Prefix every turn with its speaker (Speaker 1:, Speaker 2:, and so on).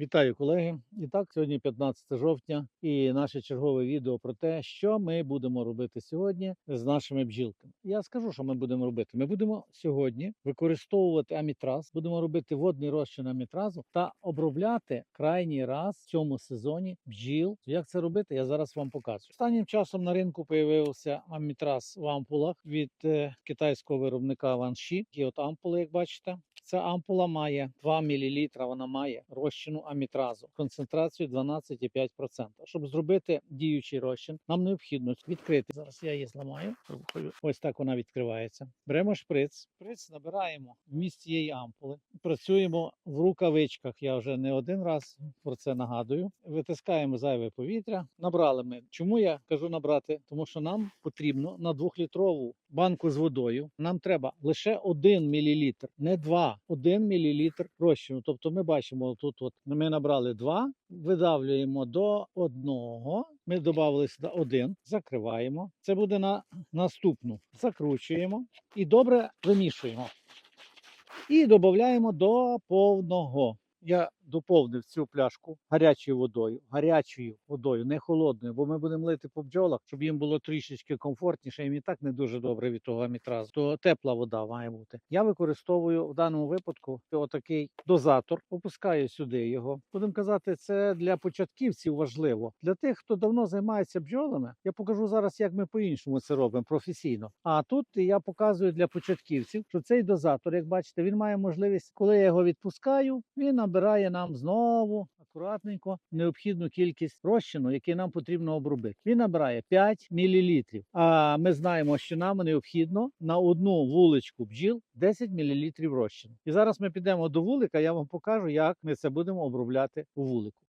Speaker 1: Вітаю, колеги! І так, сьогодні 15 жовтня, і наше чергове відео про те, що ми будемо робити сьогодні з нашими бджілками. Я скажу, що ми будемо робити. Ми будемо сьогодні використовувати амітраз, будемо робити водний розчин амітразу та обробляти крайній раз в цьому сезоні бджіл. Як це робити? Я зараз вам покажу. Останнім часом на ринку появився амітраз в ампулах від е, китайського виробника Ванші. Такі от ампули, як бачите. Ця ампула має 2 мл, вона має розчину амітразу, концентрацію 12,5%. Щоб зробити діючий розчин, нам необхідно відкрити. Зараз я її зламаю. Ось так вона відкривається. Беремо шприц. Шприц набираємо в місці цієї ампули. Працюємо в рукавичках. Я вже не один раз про це нагадую. Витискаємо зайве повітря. Набрали ми. Чому я кажу набрати? Тому що нам потрібно на двохлітрову банку з водою. Нам треба лише 1 мл, не 2, 1 мл розчину. Тобто ми бачимо тут, от ми набрали 2, видавлюємо до 1, ми додали сюди 1, закриваємо. Це буде на наступну. Закручуємо і добре вимішуємо. І додаємо до повного. Я доповнив цю пляшку гарячою водою, гарячою водою, не холодною, бо ми будемо лити по бджолах, щоб їм було трішечки комфортніше. Їм і так не дуже добре від того амітразу. То тепла вода має бути. Я використовую в даному випадку отакий дозатор, опускаю сюди його. Будемо казати, це для початківців важливо. Для тих, хто давно займається бджолами, я покажу зараз, як ми по-іншому це робимо професійно. А тут я показую для початківців, що цей дозатор, як бачите, він має можливість, коли я його відпускаю, він набирає нам знову акуратненько необхідну кількість розчину, який нам потрібно обробити. Він набирає 5 мл. А ми знаємо, що нам необхідно на одну вуличку бджіл 10 мл розчину. І зараз ми підемо до вулика. Я вам покажу, як ми це будемо обробляти у вулику.